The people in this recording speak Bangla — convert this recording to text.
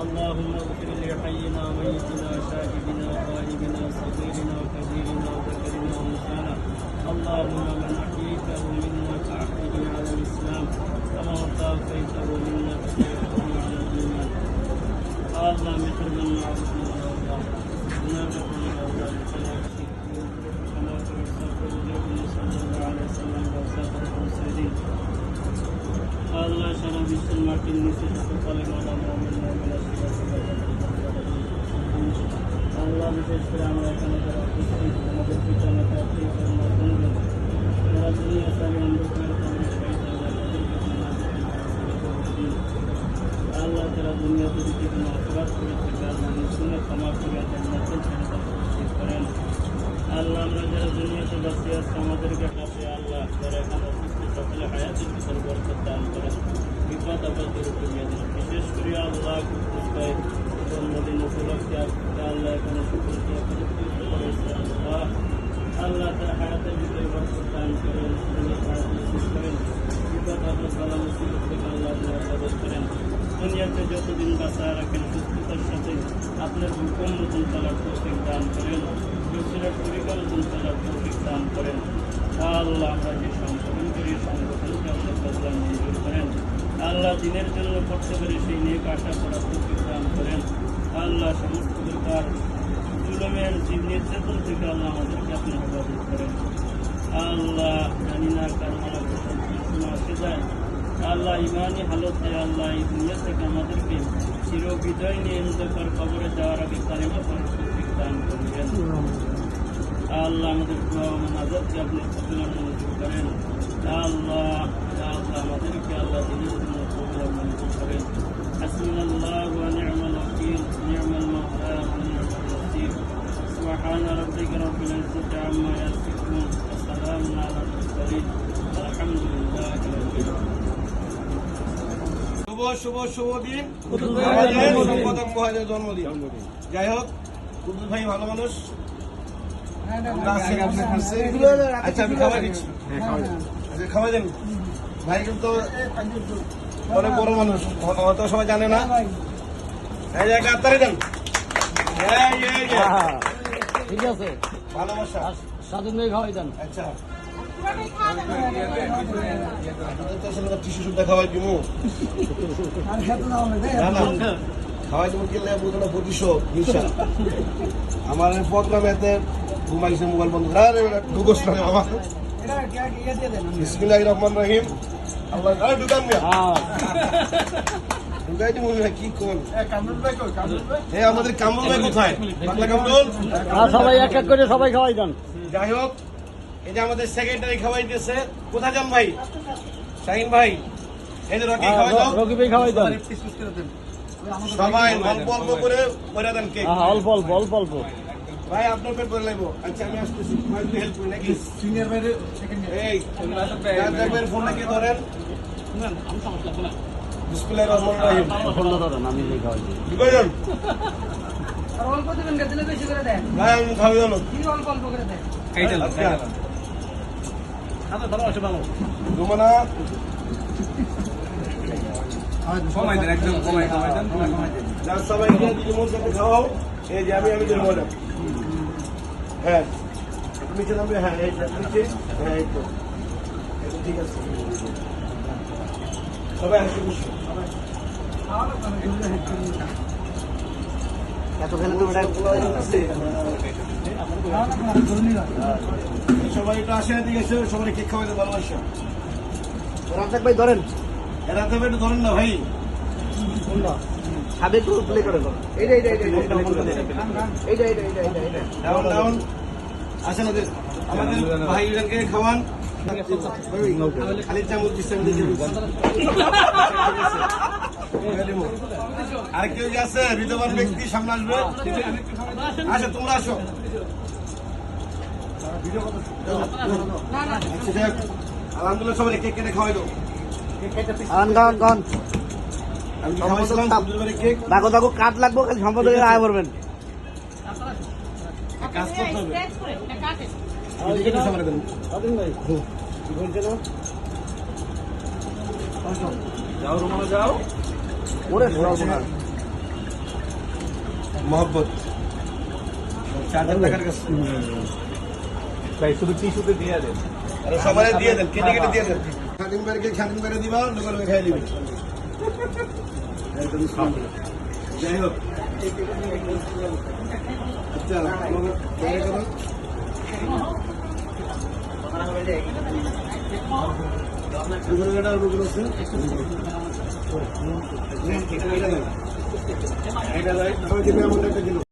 اللهم اغفر لحينا وميتنا شاهدنا وغائبنا صغيرنا وكبيرنا وذكرنا وانثانا اللهم من أحييته منا فاحيه على الإسلام. ومن توفيته منا فتوفه على الإيمان. اللهم اغفر لنا وارحمنا الله. ونرجونا يا الله. كما ترسل বিশেষ করে আমরা এখানে যারা উপস্থিত আমাদের পিতা মাতা আত্মীয় বন্ধুগণ যারা দুনিয়া সারি অন্ধকার তাদের সহিত আল্লাহ যারা দুনিয়াতে যদি কোনো অপরাধ করে থাকে আল্লাহ শুনে ক্ষমা করে জান্নাতের ছেড়ে তাদের করেন। আল্লাহ, আমরা যারা দুনিয়াতে বাঁচে আছি আমাদেরকে কাছে আল্লাহ যারা এখানে অসুস্থ সকলে হায়াতের ভিতর বরকত দান করেন, বিপদ আপদ দূর বিশেষ করে আল্লাহ জন্মদিন উপলক্ষে দুনিয়াতে যতদিন বাঁচা রাখেন, সুস্থতার সাথে আপনার হুকুম মতন চলার তৌফিক দান করেন রসুলের তরিকা মতন চলার তৌফিক দান করেন। আল্লাহ আমরা যে সংগঠন করি সংগঠনকে আপনার কল্যাণ মঞ্জুর করেন। আল্লাহ দিনের জন্য করতে পারে সেই নিয়ে আশা করার তৌফিক দান করেন। আল্লাহ সমস্ত প্রকার জুলমের যে নির্যাতন থেকে আল্লাহ আমাদেরকে আপনি হেফাজত করেন। আল্লাহ জানি না কার মারা কোনো আসে যায় আল্লাহ ইমানি হালতে আল্লাহ এই দুনিয়া থেকে আমাদেরকে চির বিজয় নিয়ে অন্ধকার খবরে যাওয়ার আগে কালিমা করার তৌফিক দান করবেন আল্লাহ আমাদের আজাদকে আপনি কবুলার মঞ্জুর করেন আল্লাহ আল্লাহ আমাদেরকে আল্লাহ দিনের জন্য কবুলার মঞ্জুর করেন حسبنا الله ونعم الوكيل نعم المولى ونعم النصير سبحان ربك رب العزة عما يصفون وسلام على المرسلين الحمد لله رب العالمين শুভ শুভ দিন। সম্পাদক মহাজের জন্মদিন। যাই হোক কুদ্দুস ভাই ভালো মানুষ। আচ্ছা আমি খাওয়াই দিচ্ছি। আচ্ছা দেন। ভাই কিন্তু অনেক বড় মানুষ। অত সবাই জানে না। এই যে কাতারে দেন। এই, এই, এই। ঠিক আছে। ভালোবাসা? সাধন ভাই খাওয়াই দেন। আচ্ছা। খাওয়াই দিব দিব কিনলে বুঝলো প্রতিশোধ হিংসা আমার প্রোগ্রামেতে ঘুমাইছে মোবাইল বন্ধ। ঢুকোস না বাবা। বিসমিল্লাহির রহমান রহিম। আল্লাহ ঢুকান ঢুকাই দিব মিয়া, কি কোন? এ আমাদের কামরুল ভাই কোথায়? বাংলা কামরুল? সবাই এক এক করে সবাই খাওয়াই দেন। যাই হোক এই যে আমাদের সেক্রেটারি খাওয়াইতেছে কোথায় যান ভাই? শাহিন ভাই এই যে রকি খাওয়াই দাও। রকি ভাই খাওয়াই দেন। সবাই অল্প অল্প করে করে দেন কেক হ্যাঁ অল্প অল্প অল্প অল্প। ভাই আপনার পেট করে লাগবো আচ্ছা আমি আসতেছি। তোমার একটু হেল্প করি নাকি? সিনিয়র বাইরে এই রাজাবের ফোনটা কি ধরেন। বিসমিল্লাহির রহমানির রহিম। ফোনটা ধরেন আমি দিই কি কইলেন? আর অল্প দেবেন না দিলে বেশি করে দেন। ভাই আমি খাওয়াই দাও কি অল্প অল্প করে দেন। আচ্ছা। রুমানা কমাই দেন একদম কমাই কমাই দেন যার সবাই গিয়ে দিদি মোর সাথে খাওয়াও এই যে আমি আমি মজা হ্যাঁ। নিচে নামবে হ্যাঁ এই যে, নিচে। হ্যাঁ এই তো ঠিক আছে। সবাই একটু আসে সবাই কেক ভাই ধরেন। ধরেন না ভাই। আসেন ওদের। আমাদের ভাইজনকে খাওয়ান। আর কেউ আছে বিধবান ব্যক্তি সামনে আসবে আচ্ছা তোমরা আসো আলহামদুলিল্লাহ। সবাই কেক কেটে খাওয়াই দাও কাট লাগবো খালি সম্পদ আয় করবেন কাজ করতে হবে একটু সামনে দেন। ওরে সর্বনাশ মোহাম্মত চার হাজার টাকার কাছে। তাই শুধু টিস্যুতে দিয়ে দেন। আরে সবাই দিয়ে দেন কেটে কেটে দিয়ে দেন। খাদিম বাড়ি দিবা লোকাল খাই নিবি একদম সামনে। যাই হোক। আচ্ছা আছে। এটা দাও এটা